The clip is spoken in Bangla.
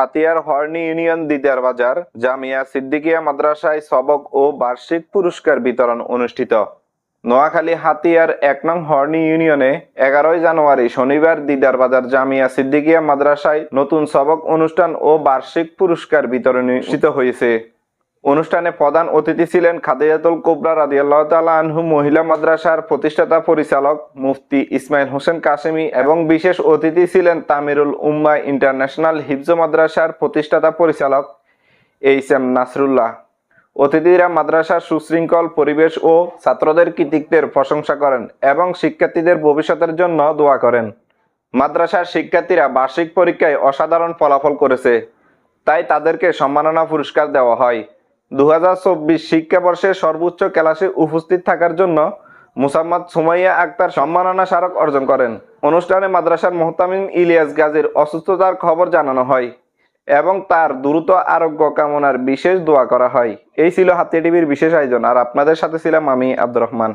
হাতিয়ার হর্নি ইউনিয়ন দিদার বাজার, জামিয়া সিদ্দিকিয়া মাদ্রাসায় সবক ও বার্ষিক পুরস্কার বিতরণ অনুষ্ঠিত। নোয়াখালী হাতিয়ার এক নং হর্নি ইউনিয়নে এগারোই জানুয়ারি শনিবার দিদার বাজার, জামিয়া সিদ্দিকিয়া মাদ্রাসায় নতুন সবক অনুষ্ঠান ও বার্ষিক পুরস্কার বিতরণ অনুষ্ঠিত হয়েছে। অনুষ্ঠানে প্রধান অতিথি ছিলেন খাদিজাতুল কুবরা রাদিয়াল্লাহু তাআলা আনহু, মহিলা মাদ্রাসার প্রতিষ্ঠাতা পরিচালক মুফতি ইসমাইল হোসেন কাশেমি এবং বিশেষ অতিথি ছিলেন তামিরুল উম্মা ইন্টারন্যাশনাল হিফজ মাদ্রাসার প্রতিষ্ঠাতা পরিচালক এইচ এম নাসরুল্লাহ। অতিথিরা মাদ্রাসার সুশৃঙ্খল পরিবেশ ও ছাত্রদের কৃতিত্বের প্রশংসা করেন এবং শিক্ষার্থীদের ভবিষ্যতের জন্য দোয়া করেন। মাদ্রাসার শিক্ষার্থীরা বার্ষিক পরীক্ষায় অসাধারণ ফলাফল করেছে, তাই তাদেরকে সম্মাননা পুরস্কার দেওয়া হয়। দু হাজার চব্বিশ শিক্ষাবর্ষে সর্বোচ্চ ক্লাসে উপস্থিত থাকার জন্য মুসাম্মদ সুমাইয়া আক্তার সম্মাননা স্মারক অর্জন করেন। অনুষ্ঠানে মাদ্রাসার মোহতামিম ইলিয়াস গাজীর অসুস্থতার খবর জানানো হয় এবং তার দ্রুত আরোগ্য কামনার বিশেষ দোয়া করা হয়। এই ছিল হাতিয়া টিভির বিশেষ আয়োজন। আর আপনাদের সাথে ছিলাম আমি আব্দুর রহমান।